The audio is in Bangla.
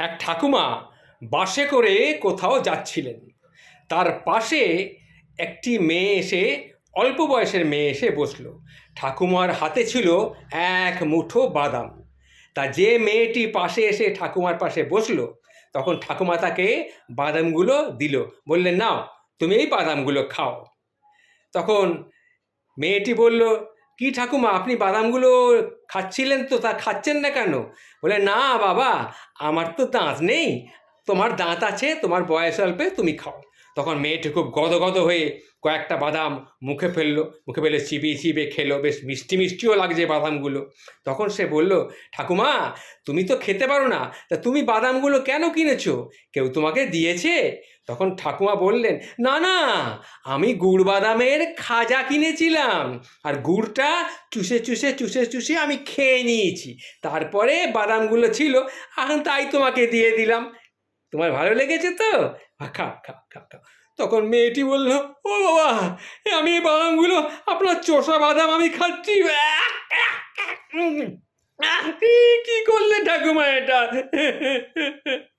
এক ঠাকুমা বাসে করে কোথাও যাচ্ছিলেন। তার পাশে একটি মেয়ে এসে, অল্প বয়সের মেয়ে এসে বসল। ঠাকুমার হাতে ছিল এক মুঠো বাদাম। তা যে মেয়েটি পাশে এসে ঠাকুমার পাশে বসল, তখন ঠাকুমা তাকে বাদামগুলো দিল। বললেন, নাও, তুমি এই বাদামগুলো খাও। তখন মেয়েটি বলল কি ঠাকুমা, আপনি বাদামগুলো খাচ্ছিলেন তো? তা খাচ্ছেন না কেন? বলে, না বাবা, আমার তো দাঁত নেই। তোমার দাঁত আছে, তোমার বয়স অল্পে, তুমি খাও। তখন মেয়েটি খুব গদগদ হয়ে কয়েকটা বাদাম মুখে ফেলল, মুখে ফেলে চিবিয়ে চিবিয়ে খেলো, বেশ মিষ্টি মিষ্টিও লাগছে বাদামগুলো। তখন সে বলল, ঠাকুমা, তুমি তো খেতে পারো না, তা তুমি বাদামগুলো কেন কিনেছো? কেউ তোমাকে দিয়েছে? তখন ঠাকুমা বললেন, না না, আমি গুড় বাদামের খাজা কিনেছিলাম, আর গুড়টা চুষে চুষে চুষে চুষে আমি খেয়ে নিয়েছি। তারপরে বাদামগুলো ছিল এখন তাই তোমাকে দিয়ে দিলাম। তোমার ভালো লেগেছে তো? খাও খাও খাও খাও। তখন মেয়েটি বলল, ও বাবা আমি এই বাদামগুলো আপনার চোষা বাদাম আমি খাচ্ছি। কি করলে ঠাকুমা এটা?